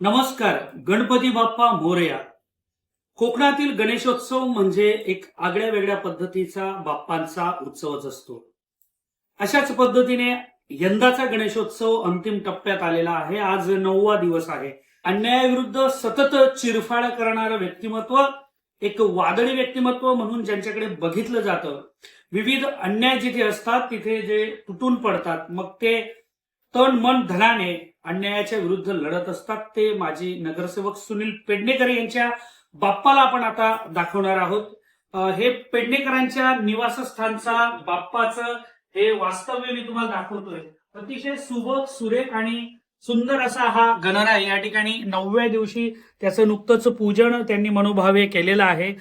नमस्कार गणपती बाप्पा मोरया. कोकणातील गणेशोत्सव म्हणजे एक आगळ्या वेगळ्या पद्धतीचा बाप्पांचा उत्सवच असतो. अशाच पद्धतीने यंदाचा गणेशोत्सव अंतिम टप्प्यात आलेला आहे. आज नववा दिवस आहे. अन्यायाविरुद्ध सतत चिरफाड करणारं व्यक्तिमत्व एक वादळी व्यक्तिमत्व म्हणून ज्यांच्याकडे बघितलं जातं. विविध अन्याय जिथे असतात तिथे जे तुटून पडतात मग ते तन मन धनाने अन्यायाच्या विरुद्ध लढत असतात. ते माजी नगरसेवक सुनील पेडणेकर यांच्या बाप्पाला आपण आता दाखवणार आहोत. हे पेडणेकरांच्या निवासस्थानचा बाप्पाचं हे वास्तव्य मी तुम्हाला दाखवतोय. अतिशय सुबक सुरेख आणि सुंदर असा हा गणराय या ठिकाणी नवव्या दिवशी त्याचं नुकतंच पूजन त्यांनी मनोभावे केलेलं आहे.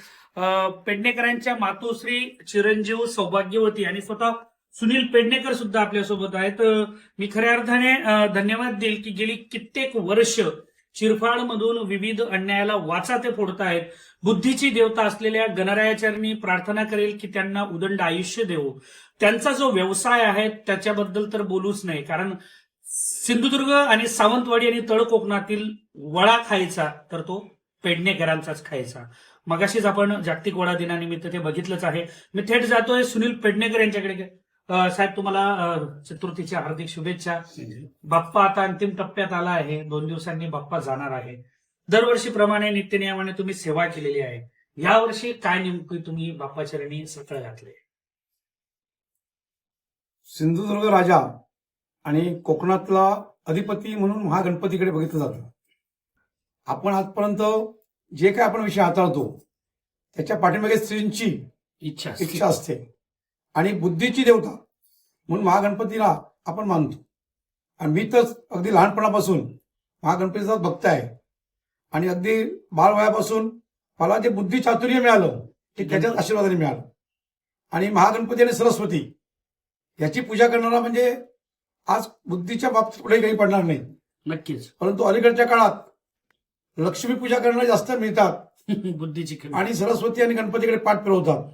पेडणेकरांच्या मातोश्री चिरंजीव सौभाग्यवती आणि स्वतः सुनील पेडणेकर सुद्धा आपल्यासोबत आहेत. मी खऱ्या अर्थाने धन्यवाद देईल की गेली कित्येक वर्ष चिरफाडमधून विविध अन्यायाला वाचा ते फोडतायत. बुद्धीची देवता असलेल्या गणरायाचार्यांनी प्रार्थना करेल की त्यांना उदंड आयुष्य देवो. त्यांचा जो व्यवसाय आहे त्याच्याबद्दल तर बोलूच नाही. कारण सिंधुदुर्ग आणि सावंतवाडी आणि तळ कोकणातील वडा खायचा तर तो पेडणेकरांचाच खायचा. मगाशीच आपण जागतिक वडा दिनानिमित्त ते बघितलंच आहे. मी थेट जातोय. सुनील पेडणेकर यांच्याकडे साहेब तुम्हाला चतुर्थीच्या हार्दिक शुभेच्छा. बाप्पा आता अंतिम टप्प्यात आला आहे. दोन दिवसांनी बाप्पा जाणार आहे. दरवर्षीप्रमाणे नित्यनियमाने तुम्ही सेवा केलेली आहे. यावर्षी काय नेमकी तुम्ही बाप्पाचरणी सफळ घातले? सिंधुदुर्ग राजा आणि कोकणातला अधिपती म्हणून महागणपतीकडे बघितलं जातं. आपण आजपर्यंत जे काय आपण विषय हाताळतो त्याच्या पाठीमागे स्त्रींची इच्छा इच्छा असते. आणि बुद्धीची देवता म्हणून महागणपतीला आपण मानतो. आणि मी तर अगदी लहानपणापासून महागणपतीचा भक्त आहे. आणि अगदी बालवयापासून मला जे बुद्धी चातुर्य मिळालं ते त्याच्याच आशीर्वादाने मिळालं. आणि महागणपती आणि सरस्वती याची पूजा करणारा म्हणजे आज बुद्धीच्या बाबतीत कुठेही काही पडणार नाही. नक्कीच. परंतु अलीकडच्या काळात लक्ष्मी पूजा करणारे जास्त मिळतात. बुद्धीची. आणि सरस्वती आणि गणपतीकडे पाठ फिरवतात.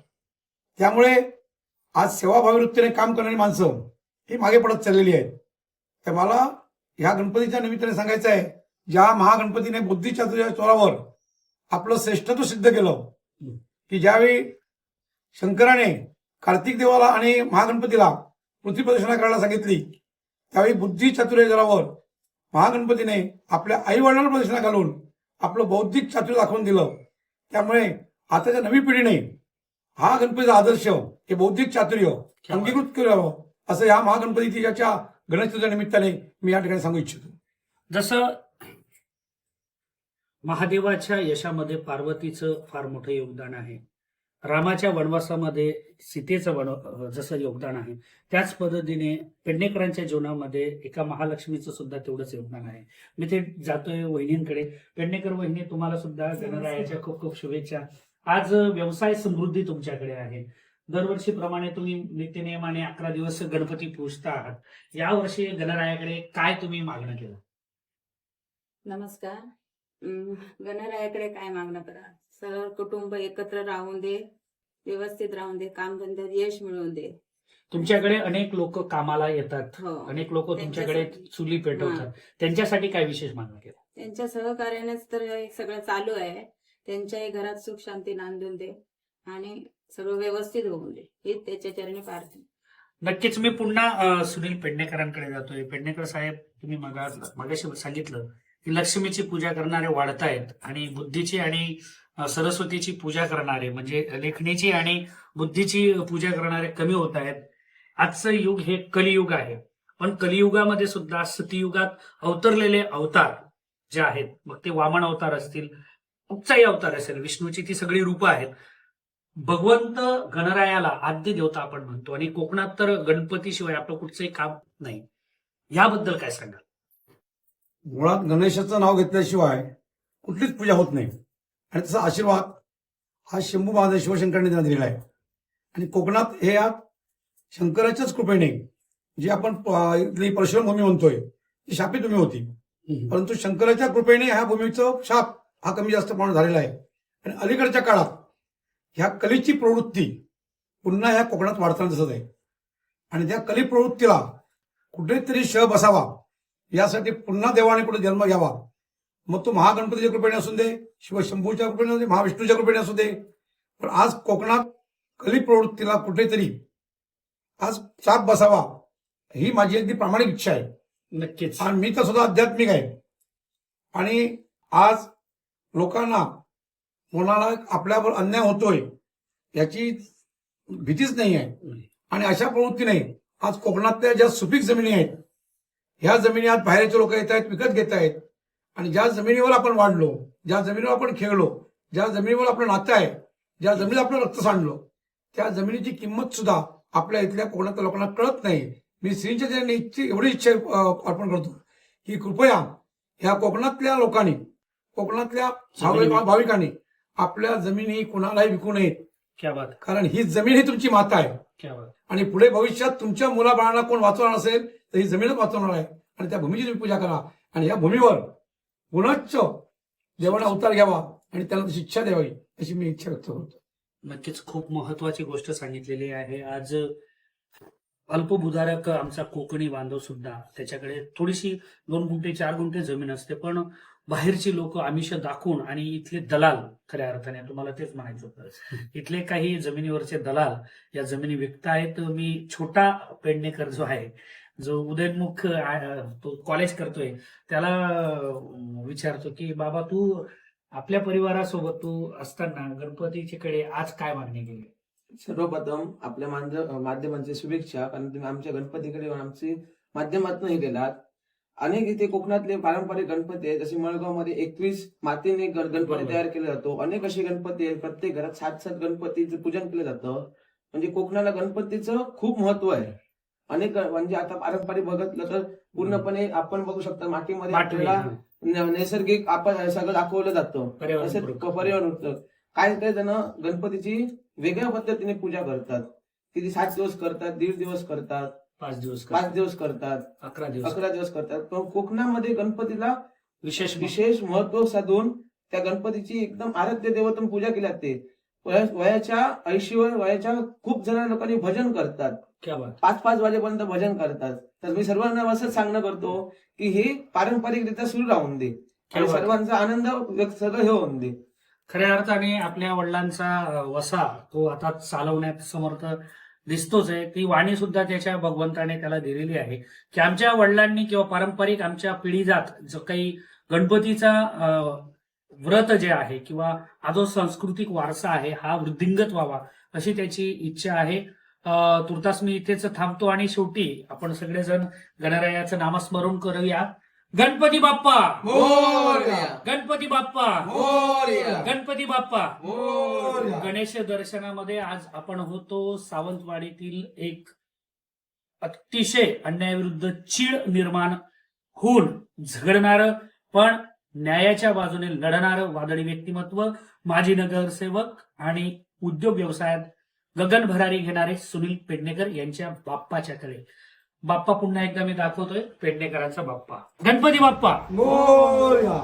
त्यामुळे आज सेवाभावी वृत्तीने काम करणारी माणसं ही मागे पडत चाललेली आहेत. तर मला ह्या गणपतीच्या निमित्ताने सांगायचं आहे ज्या महागणपतीने बुद्धीच्या चोरावर आपलं श्रेष्ठत्व सिद्ध केलं की ज्यावेळी शंकराने कार्तिक देवाला आणि महागणपतीला पृथ्वी प्रदक्षिणा करायला सांगितली त्यावेळी बुद्धी चातुर्य जोरावर महागणपतीने आपल्या आई वडिलांना प्रदक्षिणा घालून आपलं बौद्धिक चातुर्य दाखवून दिलं. त्यामुळे आताच्या नवी पिढीने हा गणपतीचा आदर्श हे बौद्धिक चातुर्य अंगीकृत करावं असं या महागणपतीच्या गणेश निमित्ताने मी या ठिकाणी सांगू इच्छितो. जसं महादेवाच्या यशामध्ये पार्वतीचं फार मोठं योगदान आहे रामाच्या वनवासामध्ये सीतेचं वन जसं योगदान आहे त्याच पद्धतीने पेडणेकरांच्या जीवनामध्ये एका महालक्ष्मीचं सुद्धा तेवढंच योगदान आहे. मी ते जातोय वहिनींकडे. पेडणेकर वहिनी तुम्हाला सुद्धा गणरायाच्या खूप खूप शुभेच्छा. आज व्यवसाय समृद्धी तुमच्याकडे आहे. दरवर्षीप्रमाणे तुम्ही नित्यनियमाने अकरा दिवस गणपती पूजता आहात. यावर्षी गणरायाकडे काय तुम्ही मागणं केलं? नमस्कार. गणरायाकडे काय मागणं करा? सर्व कुटुंब एकत्र राहून दे व्यवस्थित राहून दे कामधंद्यात यश मिळवून दे. तुमच्याकडे अनेक लोक कामाला येतात. हो अनेक लोक तुमच्याकडे. चुली पेटवतात. त्यांच्यासाठी काय विशेष मागणं केलं? त्यांच्या सहकार्यानेच तर हे सगळं चालू आहे. त्यांच्याही घरात सुख शांती नांदून दे आणि सगळं व्यवस्थित होऊन दे. हे त्याच्या चरणी प्रार्थना. नक्कीच मी पुन्हा सुनील पेडणेकरांकडे जातोय. पेडणेकर साहेब तुम्ही मगा मगाशी सांगितलं की लक्ष्मीची पूजा करणारे वाढतायत आणि बुद्धीची आणि सरस्वतीची पूजा करणारे म्हणजे लेखणीची आणि बुद्धीची पूजा करणारे कमी होत आहेत आजचं युग हे कलियुग आहे. पण कलियुगामध्ये सुद्धा सतयुगात अवतरलेले अवतार जे आहेत मग ते वामन अवतार असतील कुठचाही अवतार असेल विष्णूची ती सगळी रूपं आहेत. भगवंत गणरायाला आद्य देवता आपण म्हणतो आणि कोकणात तर गणपतीशिवाय आपलं कुठचंही काम नाही. याबद्दल काय सांगाल? मुळात गणेशाचं नाव घेतल्याशिवाय कुठलीच पूजा होत नाही. आणि तसा आशीर्वाद हा शंभू महादेव शिवशंकरांनी त्यांना दिलेला आहे. आणि कोकणात हे यात शंकराच्याच कृपेने जी आपण परशुराम भूमी म्हणतोय ती शापित भूमी होती. परंतु शंकराच्या कृपेने ह्या भूमीचं शाप हा कमी जास्त प्रमाणात झालेला आहे. आणि अलीकडच्या काळात ह्या कलेची प्रवृत्ती पुन्हा ह्या कोकणात वाढताना दिसत आहे. आणि त्या कली प्रवृत्तीला कुठेतरी श बसावा यासाठी पुन्हा देवाने कुठे जन्म घ्यावा मग तो महागणपतीच्या कृपेने असू दे शिवशंभूच्या कृपेने असू दे महाविष्णूच्या कृपेने असू दे. पण आज कोकणात कली प्रवृत्तीला कुठेतरी आज चाप बसावा ही माझी अगदी प्रामाणिक इच्छा आहे. नक्कीच. आणि मी तर सुद्धा आध्यात्मिक आहे. आणि आज लोकांना कोणाला आपल्यावर अन्याय होतोय याची भीतीच नाही आहे. आणि अशा प्रवृत्तीने आज कोकणातल्या ज्या सुपीक जमिनी आहेत ह्या जमिनी आज बाहेरचे लोक येत आहेत विकत घेत आहेत. आणि ज्या जमिनीवर आपण वाढलो ज्या जमिनीवर आपण खेळलो ज्या जमिनीवर आपलं नातं आहे ज्या जमिनीत आपलं रक्त सांडलो त्या जमिनीची किंमत सुद्धा आपल्या इथल्या कोकणातल्या लोकांना कळत नाही. मी श्रींच्या चरणी एवढी इच्छा अर्पण करतो की कृपया ह्या कोकणातल्या लोकांनी कोकणातल्या. भाविकांनी आपल्या जमिनी कुणालाही विकू नयेत. क्या बात कारण ही जमीन ही तुमची माता आहे. क्या बात आणि पुढे भविष्यात तुमच्या मुलाबाळांना कोण वाचवणार असेल तर ही जमीनच वाचवणार आहे. आणि त्या भूमीची तुम्ही पूजा करा. आणि या भूमीवर पुनश्च देवाने अवतार घ्यावा आणि त्याला तशी इच्छा द्यावी अशी मी इच्छा व्यक्त करतो. नक्कीच खूप महत्वाची गोष्ट सांगितलेली आहे. आज अल्पभूधारक आमचा कोकणी बांधव सुद्धा. त्याच्याकडे थोडीशी दोन गुंठे चार गुंठे जमीन असते पण बाहेरची लोक आमिष दाखवून आणि इथले दलाल खऱ्या अर्थाने तुम्हाला तेच म्हणायचं होतं. इथले काही जमिनीवरचे दलाल या जमिनी विकतायत मी छोटा पेडणेकर जो आहे जो उदयनमुख तो कॉलेज करतोय त्याला विचारतो की बाबा तू आपल्या परिवारासोबत तू असताना गणपतीच्या कडे आज काय मागणी केली? सर्वप्रथम आपल्या मांज- माध्यमांचे शुभेच्छा कारण तुम्ही आमच्या गणपतीकडे आमची माध्यमातून हे केलात अनेक इथे कोकणातले पारंपरिक गणपती आहेत जसे मळगावमध्ये एकवीस मातीने गणपती. तयार केला जातो. अनेक असे गणपती आहेत प्रत्येक घरात सात सात गणपतीचं पूजन केलं जातं. म्हणजे कोकणाला गणपतीचं खूप महत्त्व आहे. अनेक म्हणजे आता पारंपरिक बघितलं तर पूर्णपणे आपण बघू शकता मातीमध्ये आपल्याला नैसर्गिक आपण सगळं दाखवलं जातं. पर्यावरण काय काही जण गणपतीची वेगळ्या पद्धतीने पूजा करतात. किती सात दिवस करतात दीड दिवस करतात पाच दिवस पाच दिवस करतात अकरा दिवस अकरा दिवस करतात. पण कोकणामध्ये गणपतीला विशेष विशेष महत्त्व साधून त्या गणपतीची एकदम आराध्य देवतून पूजा केली जाते. वया- वयाच्या ऐंशीवर वयाच्या खूप जण लोकांनी भजन करतात. पाच पाच वाजेपर्यंत भजन करतात. तर मी सर्वांना असंच सांगणं करतो की हे पारंपरिकरित्या सुरू राहून दे. सर्वांचा आनंद सगळं हे होऊन दे. खऱ्या अर्थाने आपल्या वडिलांचा वसा तो आता चालवण्यात समर्थ दिसतोच आहे. ती वाणी सुद्धा त्याच्या भगवंताने त्याला दिलेली आहे की आमच्या वडिलांनी किंवा पारंपरिक आमच्या पिढीजात जो काही गणपतीचा व्रत जे आहे किंवा हा जो सांस्कृतिक वारसा आहे हा वृद्धिंगत व्हावा अशी त्याची इच्छा आहे. तुर्तास मी इथेच थांबतो आणि शेवटी आपण सगळेजण गणरायाचं नामस्मरण करूया. गणपती बाप्पा. गणपती बाप्पा. गणपती बाप्पा. गणेश दर्शनामध्ये आज आपण होतो सावंतवाडीतील एक अतिशय अन्यायाविरुद्ध चीड निर्माण होऊन झगडणार पण न्यायाच्या बाजूने लढणार वादळी व्यक्तिमत्व माजी नगरसेवक आणि उद्योग व्यवसायात गगन भरारी घेणारे सुनील पेडणेकर यांच्या बाप्पाच्याकडे बाप्पा पुन्हा एकदा मी दाखवतोय पेडणेकरांचा बाप्पा. गणपती बाप्पा!